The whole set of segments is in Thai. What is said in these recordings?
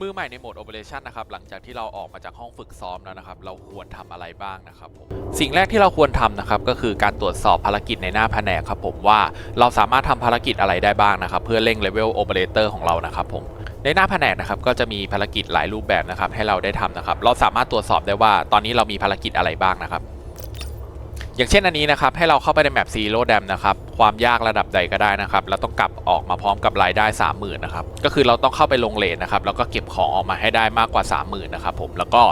มือใหม่ในโหมด Operation นนะครับ หลังจากที่เราออกมาจากห้องฝึกซ้อมแล้วนะครับ เราควรทำอะไรบ้างนะครับผมสิ่งแรกที่เราควรทำนะครับ ก็คือการตรวจสอบภารกิจในหน้าแผนกครับผมว่าเราสามารถทำภารกิจอะไรได้บ้างนะครับ เพื่อเร่งเลเวลโอเปอเรเตอร์ของเรานะครับผมในหน้าแผนกนะครับก็จะมีภารกิจหลายรูปแบบนะครับ ให้เราได้ทำนะครับ เราสามารถตรวจสอบได้ว่าตอนนี้เรามีภารกิจอะไรบ้างนะครับ อย่างเช่นอันนี้นะครับ ให้เราเข้าไปในแมปซีโร่แดมนะครับ ความยากระดับใดก็ได้นะครับ แล้วต้องกลับออกมาพร้อมกับรายได้ 30,000นะครับ ก็คือเราต้องเข้าไปลงเลนนะครับ แล้วก็เก็บของออกมาให้ได้มากกว่า 30,000นะครับผม แล้วก็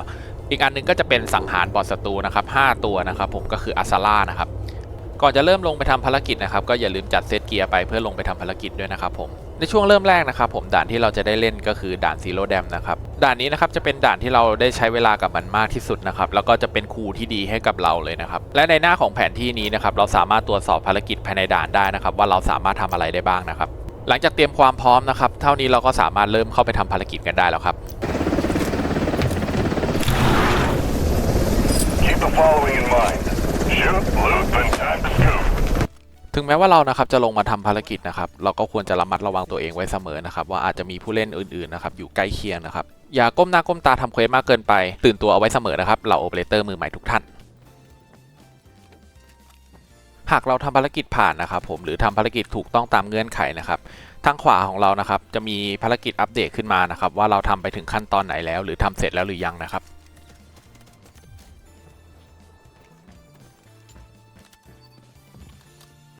อีกอันหนึงก็จะเป็นสังหารบอสศัตรูนะครับ5ตัวนะครับผม ก็คืออาซาร่านะครับ ก่อนจะเริ่มลงไปทำภารกิจนะครับ ก็อย่าลืมจัดเซตเกียร์ไปเพื่อลงไปทำภารกิจด้วยนะครับผม ในช่วงเริ่มแรกนะครับผมด่านที่เราจะได้เล่นก็คือด่านซีโร่แดมนะครับด่านนี้นะครับจะเป็นด่านที่เราได้ใช้เวลากับมันมากที่สุดนะครับแล้วก็จะเป็นครูที่ดีให้กับเราเลยนะครับและในหน้าของแผนที่นี้นะครับเราสามารถตรวจสอบภารกิจภายในด่านได้นะครับว่าเราสามารถทำอะไรได้บ้างนะครับหลังจากเตรียมความพร้อมนะครับเท่านี้เราก็สามารถเริ่มเข้าไปทำภารกิจกันได้แล้วครับ Keep the following in mind. Shoot, loot, then time to scoop. ถึงแม้ว่าเรานะครับจะลงมาทำภารกิจนะครับเราก็ควรจะระมัดระวังตัวเองไว้เสมอนะครับว่าอาจจะมีผู้เล่นอื่นๆนะครับอยู่ใกล้เคียงนะครับอย่าก้มหน้าก้มตาทำเควสมากเกินไป ตื่นตัวเอาไว้เสมอนะครับเหล่าโอเปอเรเตอร์มือใหม่ทุกท่านหากเราทำภารกิจผ่านนะครับผมหรือทำภารกิจถูกต้องตามเงื่อนไขนะครับทางขวาของเรานะครับจะมีภารกิจอัปเดตขึ้นมานะครับว่าเราทำไปถึงขั้นตอนไหนแล้ว หรือทำเสร็จแล้วหรือยังนะครับ